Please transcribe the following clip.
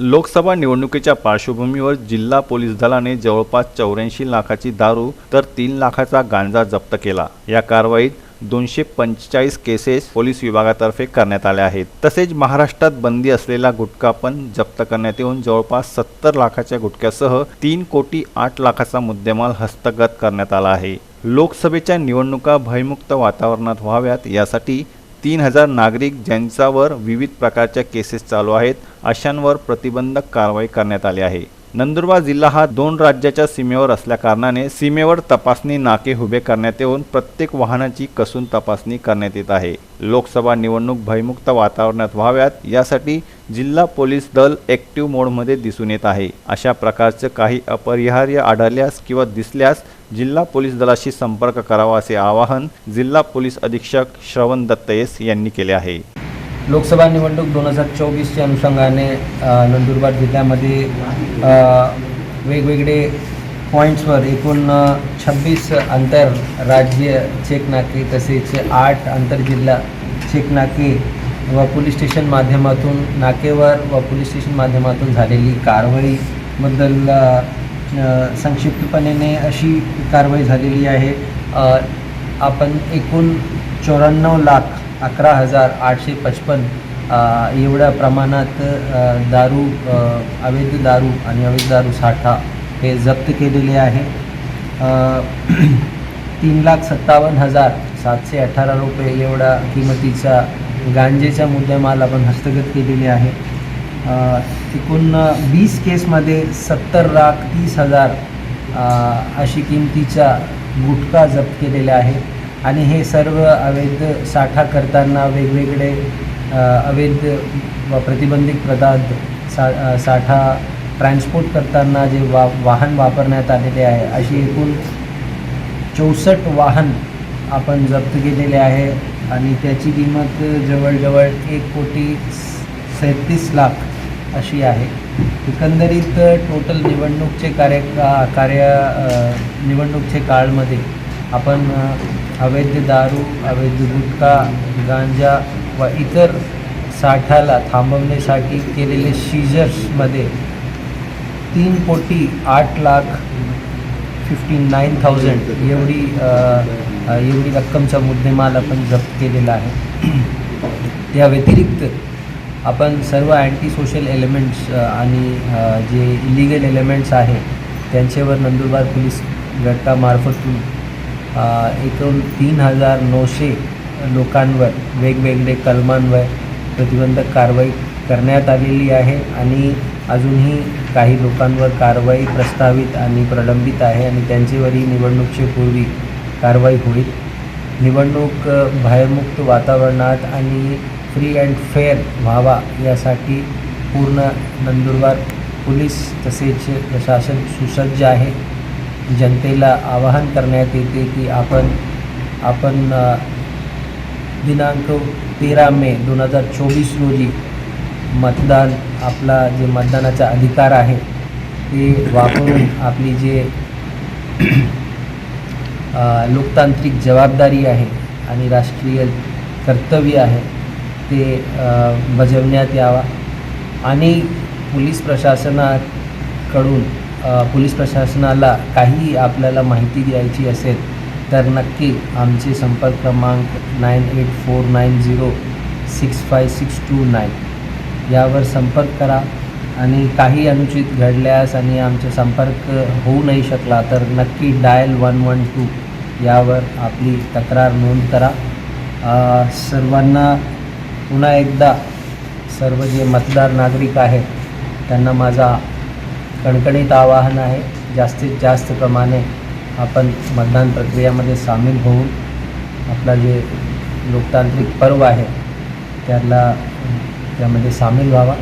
लोकसभा निवडणुकीच्या पार्श्वभूमीवर जिल्हा पोलीस दलाने जवळपास चौऱ्याऐंशी लाखाची दारू तर तीन लाखाचा गांजा जप्त केला. या कारवाईत दोनशे पंचेचाळीस केसेस पोलीस विभागातर्फे करण्यात आल्या आहेत. तसेच महाराष्ट्रात बंदी असलेला गुटखा पण जप्त करण्यात येऊन जवळपास सत्तर लाखाच्या गुटख्यासह तीन कोटी आठ लाखाचा मुद्देमाल हस्तगत करण्यात आला आहे. लोकसभेच्या निवडणुका भयमुक्त वातावरणात व्हाव्यात यासाठी तीन हजार नागरिक ज्यांच्यावर विविध प्रकारच्या केसेस चालू आहेत अशांवर प्रतिबंधक कारवाई करण्यात आली आहे. नंदुरबार जिल्हा हा दोन राज्याच्या सीमेवर असल्याकारणाने सीमेवर तपासणी नाके उभे करण्यात येऊन प्रत्येक वाहनाची कसून तपासणी करण्यात येत आहे. लोकसभा निवडणूक भयमुक्त वातावरणात व्हाव्यात यासाठी जिल्हा पोलीस दल ॲक्टिव्ह मोडमध्ये दिसून येत आहे. अशा प्रकारचं काही अपरिहार्य आढळल्यास किंवा दिसल्यास जिल्हा पोलीस दलाशी संपर्क करावा असे आवाहन जिल्हा पोलीस अधीक्षक श्रवण दत्तयेस यांनी केले आहे. लोकसभा निवडणूक दोन हजार चोवीसच्या अनुषंगाने नंदुरबार जिल्ह्यामध्ये वेगवेगळे पॉईंट्सवर एकूण छब्बीस आंतरराज्य राज्य तसेच आठ आंतरजिल्हा चेकनाके व पोलीस स्टेशन माध्यमातून नाकेवर व पोलीस स्टेशन माध्यमातून झालेली कारवाईबद्दल संक्षिप्तपणेने संक्षिप्तपणे अशी कारवाई झालेली आहे. आपण एकूण चौऱ्याण्णव लाख अकरा हजार आठशे पचपन एवढ्या प्रमाणात दारू अवैध दारू आणि अवैध दारू साठा हे जप्त केलेले आहे. तीन लाख सत्तावन्न हजार सातशे अठरा रुपये एवढा किमतीचा गांजेचा मुद्देमाल आपण हस्तगत केलेले आहे. एकूण वीस केसमध्ये सत्तर लाख तीस हजार अशी किमतीचा गुटखा जप्त केलेला आहे आणि हे सर्व अवैध साठा करताना वेगवेगळे अवैध प्रतिबंधित पदार्थ सा साठा ट्रान्सपोर्ट करताना जे वा वाहन वापरण्यात आलेले आहे अशी एकूण चौसष्ट वाहन आपण जप्त केलेले आहे. आणि त्याची किंमत जवळजवळ एक कोटी सैतीस लाख अशी आहे. एकंदरीत टोटल निवडणूकचे कार्य का- कार्य निवडणूकचे काळमध्ये आपण अवैध दारू अवैध गुटखा गांजा व इतर साठाला थांबवण्यासाठी केलेले सीजर्समध्ये तीन कोटी आठ लाख फिफ्टी नाईन थाउजंड एवढी एवढी रक्कमचा मुद्देमाल आपण जप्त केलेला आहे. त्या व्यतिरिक्त आपण सर्व अँटी सोशल एलिमेंट्स आणि जे इलिगल एलिमेंट्स आहे त्यांच्यावर नंदुरबार पोलीस गटामार्फतून एकूण तीन हजार नऊशे लोकांवर वेगवेगळे कलमांवर प्रतिबंधक कारवाई करण्यात आलेली आहे आणि अजूनही काही लोकांवर कारवाई प्रस्तावित आणि प्रलंबित आहे आणि त्यांच्यावरही निवडणुकीच्या पूर्वी कारवाई होईल. निवडणूक भयमुक्त वातावरणात आणि फ्री अँड फेअर व्हावा यासाठी पूर्ण नंदुरबार पोलीस तसेच प्रशासन सुसज्ज आहे. जनतेला आवाहन करण्यात येते की आपण आपण दिनांक तेरा मे दोन हजार चोवीस रोजी मतदान आपला जे मतदानाचा अधिकार आहे ते वापरून आपली जे लोकतांत्रिक जबाबदारी आहे आणि राष्ट्रीय कर्तव्य आहे ते बजवण्यात बजावण्यात यावा. आणि पोलीस प्रशासनाकडून पोलीस प्रशासनाला काही आपल्याला माहिती द्यायची असेल तर नक्की आमचे संपर्क क्रमांक nine eight four nine zero six five six two nine. यावर संपर्क करा आणि काही अनुचित घडल्यास आणि आमचा संपर्क होऊ नाही शकला तर नक्की डायल वन वन टू यावर आपली तक्रार नोंद करा. सर्वांना पुन्हा एकदा सर्व जे मतदार नागरिक आहेत त्यांना माझा कणकणीत आवाहन आहे जास्तीत जास्त प्रमाणे आपण मतदान प्रक्रियामध्ये सामील होऊन आपला जे लोकतांत्रिक पर्व आहे त्याला त्यामध्ये सामील व्हावा.